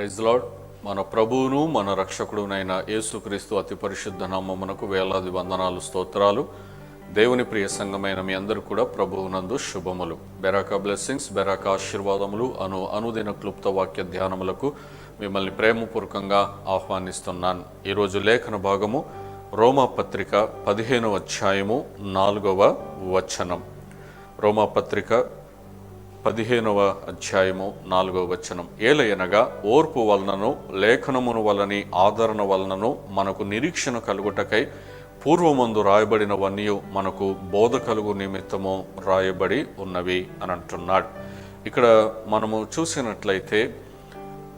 Praise lord మన ప్రభువును మన రక్షకుడునైన యేసుక్రీస్తు అతి పరిశుద్ధ నామమునకు వేలాది వందనాలు స్తోత్రాలు. దేవుని ప్రియ సంఘమైన మీ అందరూ కూడా ప్రభువునందు శుభములు. బెరాకా బ్లెస్సింగ్స్ బెరాకా ఆశీర్వాదములు అను అనుదిన క్లుప్త వాక్య ధ్యానములకు మిమ్మల్ని ప్రేమపూర్వకంగా ఆహ్వానిస్తున్నాను. ఈరోజు లేఖన భాగము రోమా పత్రిక పదిహేనవ అధ్యాయము నాలుగవ వచనం. రోమాపత్రిక పదిహేనవ అధ్యాయము నాలుగవ వచనం. ఏలయనగా ఓర్పు వలనను లేఖనమును వలని ఆదరణ వలనను మనకు నిరీక్షణ కలుగుటకై పూర్వమందు రాయబడినవన్నీ మనకు బోధ కలుగు నిమిత్తము రాయబడి ఉన్నవి అని అంటున్నాడు. ఇక్కడ మనము చూసినట్లయితే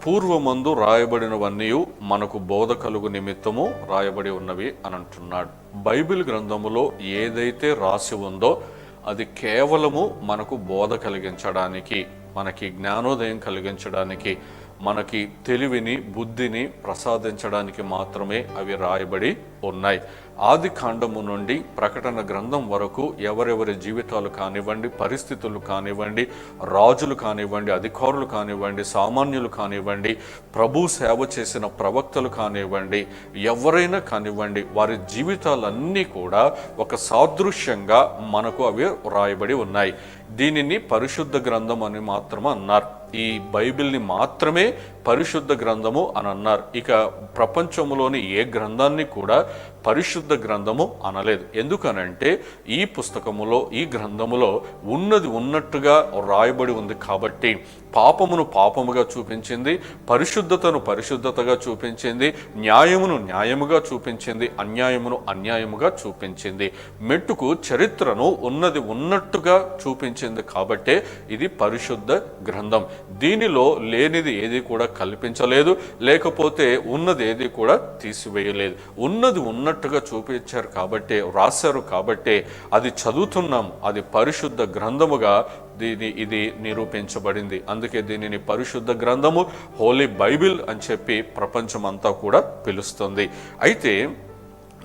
పూర్వమందు రాయబడినవన్నీ మనకు బోధ కలుగు నిమిత్తము రాయబడి ఉన్నవి అని అంటున్నాడు. బైబిల్ గ్రంథములో ఏదైతే రాసి ఉందో అది కేవలము మనకు బోధ కలిగించడానికి మనకి జ్ఞానోదయం కలిగించడానికి మనకి తెలివిని బుద్ధిని ప్రసాదించడానికి మాత్రమే అవి రాయబడి ఉన్నాయి. ఆది కాండము నుండి ప్రకటన గ్రంథం వరకు ఎవరెవరి జీవితాలు కానివ్వండి పరిస్థితులు కానివ్వండి రాజులు కానివ్వండి అధికారులు కానివ్వండి సామాన్యులు కానివ్వండి ప్రభు సేవ చేసిన ప్రవక్తలు కానివ్వండి ఎవరైనా కానివ్వండి వారి జీవితాలన్నీ కూడా ఒక సాదృశ్యంగా మనకు అవి రాయబడి ఉన్నాయి. దీనిని పరిశుద్ధ గ్రంథం అని మాత్రం అన్నారు. ఈ బైబిల్ని మాత్రమే పరిశుద్ధ గ్రంథము అని అన్నారు. ఇక ప్రపంచంలోని ఏ గ్రంథాన్ని కూడా పరిశుద్ధ గ్రంథము అనలేదు. ఎందుకనంటే ఈ పుస్తకములో ఈ గ్రంథములో ఉన్నది ఉన్నట్టుగా రాయబడి ఉంది కాబట్టి పాపమును పాపముగా చూపించింది పరిశుద్ధతను పరిశుద్ధతగా చూపించింది న్యాయమును న్యాయముగా చూపించింది అన్యాయమును అన్యాయముగా చూపించింది. మెట్టుకు చరిత్రను ఉన్నది ఉన్నట్టుగా చూపించింది కాబట్టే ఇది పరిశుద్ధ గ్రంథం. దీనిలో లేనిది ఏది కూడా కల్పించలేదు లేకపోతే ఉన్నది ఏది కూడా తీసివేయలేదు. ఉన్నది ఉన్నట్టుగా చూపించారు కాబట్టే వ్రాసారు కాబట్టే అది చదువుతున్నాం అది పరిశుద్ధ గ్రంథముగా దీని ఇది నిరూపించబడింది. అందుకే దీనిని పరిశుద్ధ గ్రంథము హోలీ బైబిల్ అని చెప్పి ప్రపంచమంతా కూడా పిలుస్తుంది. అయితే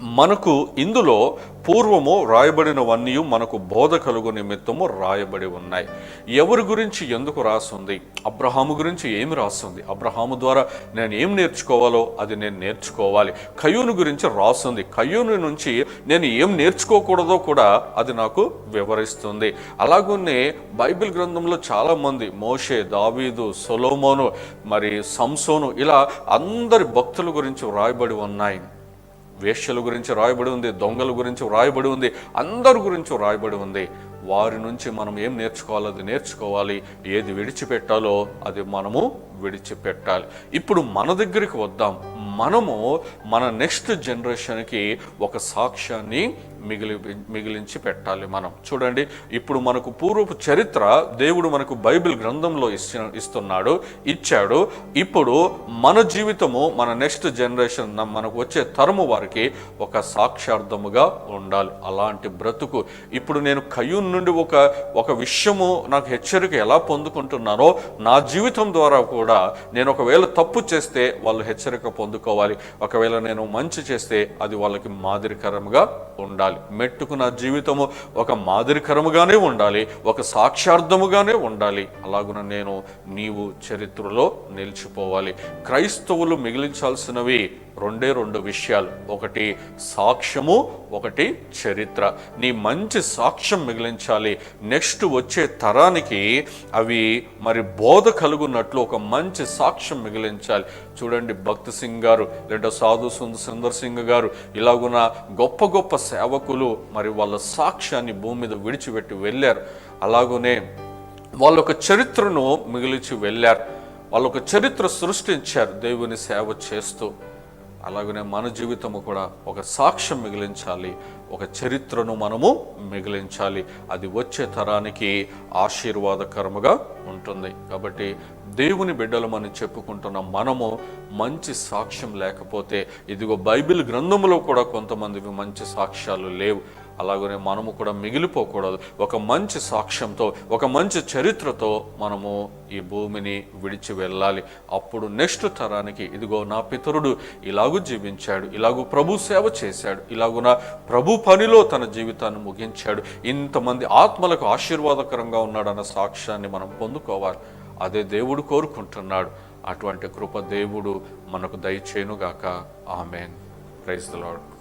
మనకు ఇందులో పూర్వము రాయబడినవన్నీ మనకు బోధ కలుగు నిమిత్తము రాయబడి ఉన్నాయి ఎవరి గురించి ఎందుకు రాస్తుంది అబ్రహాము గురించి ఏమి రాస్తుంది అబ్రహాము ద్వారా నేను ఏం నేర్చుకోవాలో అది నేను నేర్చుకోవాలి. కయూను గురించి రాస్తుంది కయూను నుంచి నేను ఏం నేర్చుకోకూడదో కూడా అది నాకు వివరిస్తుంది. అలాగనే బైబిల్ గ్రంథంలో చాలామంది మోషే దావీదు సొలోమోను మరి సంసోను ఇలా అందరి భక్తుల గురించి రాయబడి ఉన్నాయి వేష్యల గురించి రాయబడి ఉంది దొంగల గురించి రాయబడి ఉంది అందరి గురించి రాయబడి ఉంది. వారి నుంచి మనం ఏం నేర్చుకోవాలో అది నేర్చుకోవాలి. ఏది విడిచిపెట్టాలో అది మనము విడిచిపెట్టాలి. ఇప్పుడు మన దగ్గరికి వద్దాం. మనము మన నెక్స్ట్ జనరేషన్కి ఒక సాక్ష్యాన్ని మిగిలి మిగిలించి పెట్టాలి మనం. చూడండి ఇప్పుడు మనకు పూర్వపు చరిత్ర దేవుడు మనకు బైబిల్ గ్రంథంలో ఇచ్చిన ఇస్తున్నాడు ఇచ్చాడు. ఇప్పుడు మన జీవితము మన నెక్స్ట్ జనరేషన్ మనకు వచ్చే తరము వారికి ఒక సాక్షార్థముగా ఉండాలి. అలాంటి బ్రతుకు. ఇప్పుడు నేను కయ్యూన్ నుండి ఒక ఒక విషయము నాకు హెచ్చరిక ఎలా పొందుకుంటున్నానో నా జీవితం ద్వారా కూడా నేను ఒకవేళ తప్పు చేస్తే వాళ్ళు హెచ్చరిక పొందుకోవాలి. ఒకవేళ నేను మంచి చేస్తే అది వాళ్ళకి మాదిరికరంగా ఉండాలి. మెట్టుకు నా జీవితము ఒక మాదిరికరముగానే ఉండాలి ఒక సాక్ష్యార్థముగానే ఉండాలి. అలాగున నేను నీవు చరిత్రలో నిలిచిపోవాలి. క్రైస్తవులు మిగిలించాల్సినవి రెండే రెండు విషయాలు. ఒకటి సాక్ష్యము ఒకటి చరిత్ర. నీ మంచి సాక్ష్యం మిగిలించాలి. నెక్స్ట్ వచ్చే తరానికి అవి మరి బోధ కలుగున్నట్లు ఒక మంచి సాక్ష్యం మిగిలించాలి. చూడండి భక్తి సింగ్ గారు లేదా సాధు సుందర్ సుందర్ సింగ్ గారు ఇలాగున గొప్ప గొప్ప సేవకులు మరి వాళ్ళ సాక్ష్యాన్ని భూమి మీద విడిచిపెట్టి వెళ్ళారు. అలాగనే వాళ్ళ ఒక చరిత్రను మిగిలిచి వెళ్ళారు. వాళ్ళ ఒక చరిత్ర సృష్టించారు దేవుని సేవ చేస్తూ. అలాగనే మన జీవితము కూడా ఒక సాక్ష్యం మిగిలించాలి ఒక చరిత్రను మనము మిగిలించాలి. అది వచ్చే తరానికి ఆశీర్వాదకరముగా ఉంటుంది. కాబట్టి దేవుని బిడ్డలు మనం చెప్పుకుంటున్న మనము మంచి సాక్ష్యం లేకపోతే ఇదిగో బైబిల్ గ్రంథములో కూడా కొంతమందివి మంచి సాక్ష్యాలు లేవు. అలాగనే మనము కూడా మిగిలిపోకూడదు. ఒక మంచి సాక్ష్యంతో ఒక మంచి చరిత్రతో మనము ఈ భూమిని విడిచి వెళ్ళాలి. అప్పుడు నెక్స్ట్ తరానికి ఇదిగో నా పితరుడు ఇలాగూ జీవించాడు ఇలాగూ ప్రభు సేవ చేశాడు ఇలాగున ప్రభు పనిలో తన జీవితాన్ని ముగించాడు ఇంతమంది ఆత్మలకు ఆశీర్వాదకరంగా ఉన్నాడన్న సాక్ష్యాన్ని మనం పొందుకోవాలి. అదే దేవుడు కోరుకుంటున్నాడు. అటువంటి కృప దేవుడు మనకు దయచేయునుగాక. ఆమెన్. Praise the Lord